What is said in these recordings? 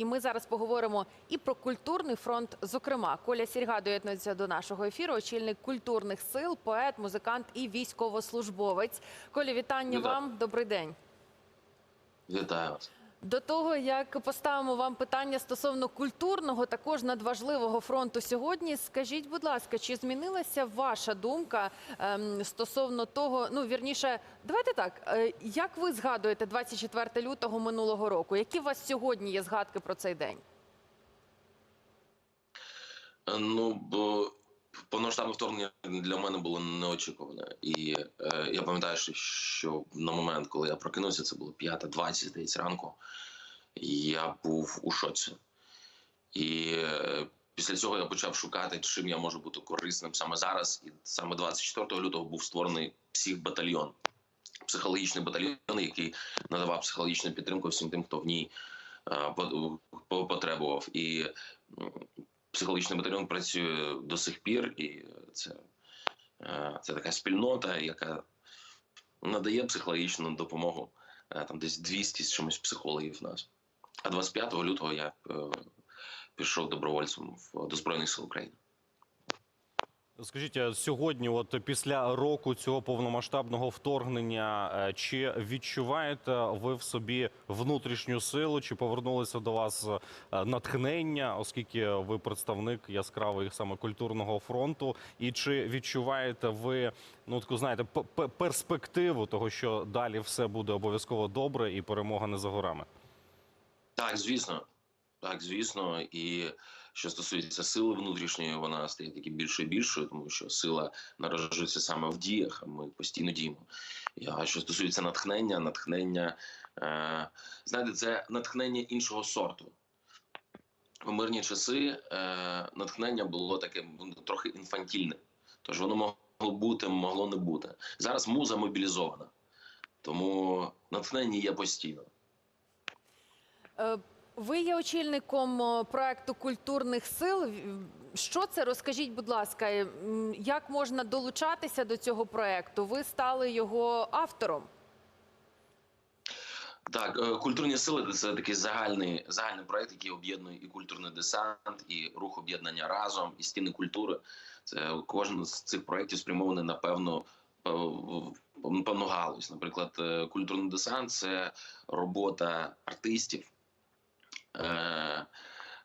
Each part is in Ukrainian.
І ми зараз поговоримо і про культурний фронт. Зокрема, Коля Сірга доєднується до нашого ефіру. Очільник культурних сил, поет, музикант і військовослужбовець. Коля, вітання Вітаю. вам. Добрий день. Вітаю вас. До того як поставимо вам питання стосовно культурного, також надважливого фронту сьогодні. Скажіть, будь ласка, чи змінилася ваша думка ем, стосовно того? Ну вірніше, давайте так. е, як ви згадуєте 24 лютого минулого року? Які у вас сьогодні є згадки про цей день? Е, Ну бо повноштабне вторгнення для мене було неочікуване. І е, я пам'ятаю, що- на момент, коли я прокинувся, це було 5.20, здається, ранку. Я був у шоці. І е, після цього я почав шукати, чим я можу бути корисним саме зараз. І саме 24 лютого був створений психбатальйон. Психологічний батальйон, який надавав психологічну підтримку всім тим, хто в ній е, по- по- потребував. І психологічний батальйон працює до сих пір, і це, е, це така спільнота, яка надає психологічну допомогу. Е, Там десь 200 з чимось психологів в нас. А 25 лютого я е, пішов добровольцем до Збройних сил України. Скажіть, сьогодні, от після року цього повномасштабного вторгнення, е, чи відчуваєте ви в собі внутрішню силу? Чи повернулося до вас е, натхнення, оскільки ви представник яскравий саме культурного фронту? І чи відчуваєте ви ну таку знаєте перспективу того, що далі все буде обов'язково добре і перемога не за горами? Так, звісно. Так, звісно. І що стосується сили внутрішньої, вона стає таки більшою і більшою, тому що сила народжується саме в діях, а ми постійно діємо. А що стосується натхнення, натхнення, е, знаєте, це натхнення іншого сорту. У мирні часи е, натхнення було таке трохи інфантільне. Тож воно могло бути, могло не бути. Зараз муза мобілізована, тому натхнення є постійно. Ви є очільником е, проекту культурних сил. Що це? Розкажіть, будь ласка, е, як можна долучатися до цього проекту? Ви стали його автором. Так, е, культурні сили це такий загальний загальний проект, який об'єднує і культурний десант, і рух об'єднання разом, і стіни культури. Це кожен з цих проєктів спрямований на певну певну галузь. Наприклад, культурний десант це робота артистів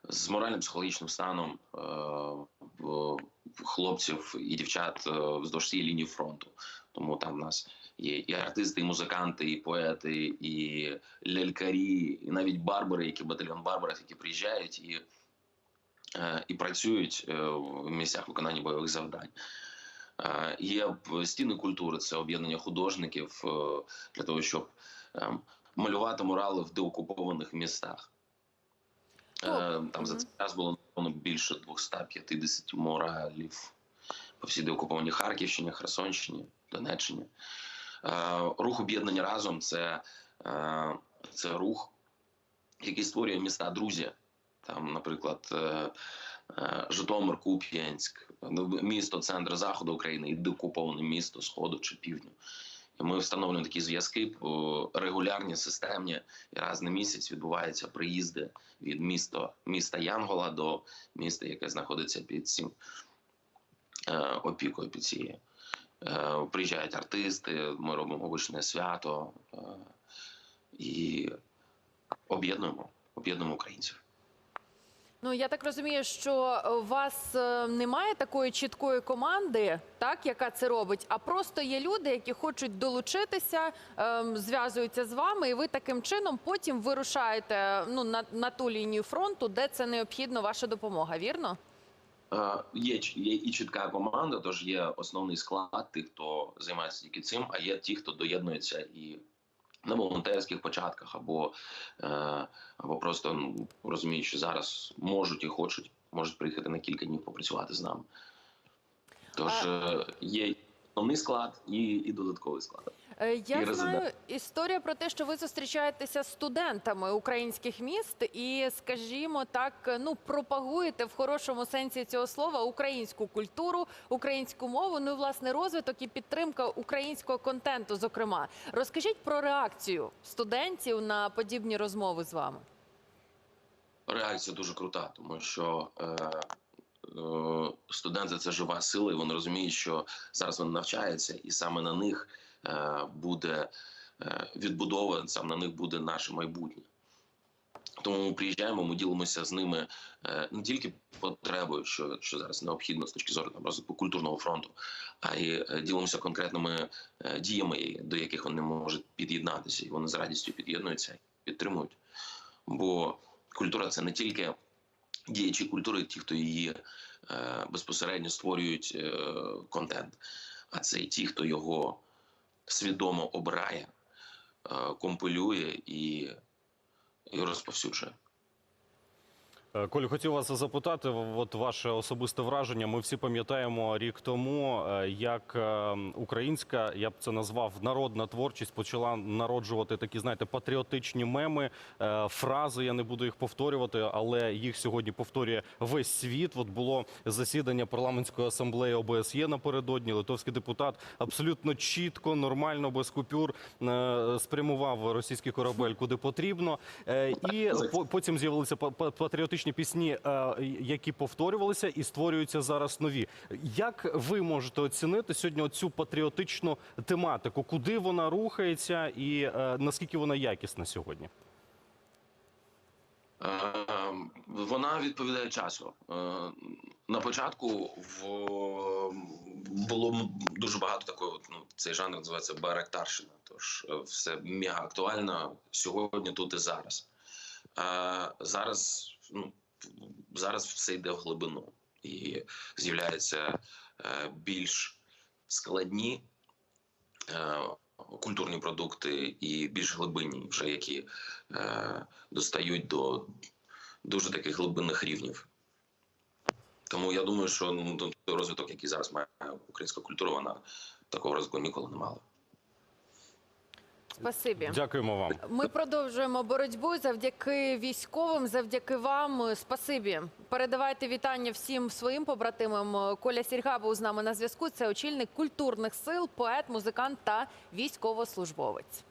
з морально-психологічним станом е, хлопців і дівчат е, вздовж цієї лінії фронту. Тому там в нас є і артисти, і музиканти, і поети, і лялькарі, і навіть барбари, які батальйон барбарів, які приїжджають і, е, і працюють е, в місцях виконання бойових завдань. Е, Є стіни культури, це об'єднання художників е, для того, щоб ем, малювати мурали в деокупованих містах. Е, Добре. Там за цей час було напевно, більше 250 муралів по всій деокупованій Харківщині, Херсонщині, Донеччині. Е, Рух об'єднання разом це, е, це рух, який створює міста друзі. Там, наприклад, е, е, Житомир, Куп'янськ, ну, місто, центр заходу України і деокуповане місто Сходу чи Півдню. Ми встановлюємо такі зв'язки регулярні, системні, і раз на місяць відбуваються приїзди від міста, міста Янгола до міста, яке знаходиться під цим е, опікою під цією. Е, приїжджають артисти, ми робимо вишне свято е, і об'єднуємо, об'єднуємо українців. Ну я так розумію, що у вас е, немає такої чіткої команди, так яка це робить, а просто є люди, які хочуть долучитися, ем, зв'язуються з вами, і ви таким чином потім вирушаєте ну на, на ту лінію фронту, де це необхідно ваша допомога. Вірно? Е, Є, є і чітка команда, тож є основний склад тих, хто займається тільки цим, а є ті, хто доєднується і на волонтерських початках, або, е, або просто ну, розуміють, що зараз можуть і хочуть, можуть приїхати на кілька днів попрацювати з нами. Тож е, є основний склад і, і додатковий склад. Е, Я І знаю резидент. історія про те, що ви зустрічаєтеся з студентами українських міст і, скажімо так, ну пропагуєте в хорошому сенсі цього слова українську культуру, українську мову, ну і власне розвиток і підтримка українського контенту. Зокрема, розкажіть про реакцію студентів на подібні розмови з вами. реакція дуже крута, тому що е, е, студенти це жива сила, і вони розуміють, що зараз вони навчаються, і саме на них е, буде е, відбудова, саме на них буде наше майбутнє. Тому ми приїжджаємо, ми ділимося з ними е, не тільки потребою, що, що зараз необхідно з точки зору там, розвитку культурного фронту, а й е, ділимося конкретними е, діями, до яких вони можуть під'єднатися, і вони з радістю під'єднуються і підтримують. Бо культура це не тільки діячі культури, ті, хто її е, безпосередньо створюють е, контент, а це і ті, хто його свідомо обирає, е, компилює і, і розповсюджує. Е, Колю, хотів вас запитати, от ваше особисте враження. Ми всі пам'ятаємо рік тому, е, як е, українська, я б це назвав народна творчість, почала народжувати такі, знаєте, патріотичні меми, фрази. Я не буду їх повторювати, але їх сьогодні повторює весь світ. От було засідання парламентської асамблеї ОБСЄ напередодні. Литовський депутат абсолютно чітко, нормально, без купюр спрямував російський корабель куди потрібно. І по- потім з'явилися па- патріотичні пісні, е, які повторювалися і створюються зараз нові. Як ви можете оцінити сьогодні цю патріотичну тематику? Куди вона рухається і е, наскільки вона якісна сьогодні? Е, Вона відповідає часу. На початку в було дуже багато такого. Ну цей жанр називається баректарщина. Тож все мега актуально сьогодні, тут і зараз. Е, Зараз ну зараз все йде в глибину і з'являються е, більш складні. е, Культурні продукти і більш глибинні, вже які е, достають до дуже таких глибинних рівнів. Тому я думаю, що ну, розвиток, який зараз має українська культура, вона такого розвитку ніколи не мала. Спасибі. Дякуємо вам. Ми продовжуємо боротьбу завдяки військовим, завдяки вам. Спасибі. Передавайте вітання всім своїм побратимам. Коля Сірга був з нами на зв'язку. Це очільник культурних сил, поет, музикант та військовослужбовець.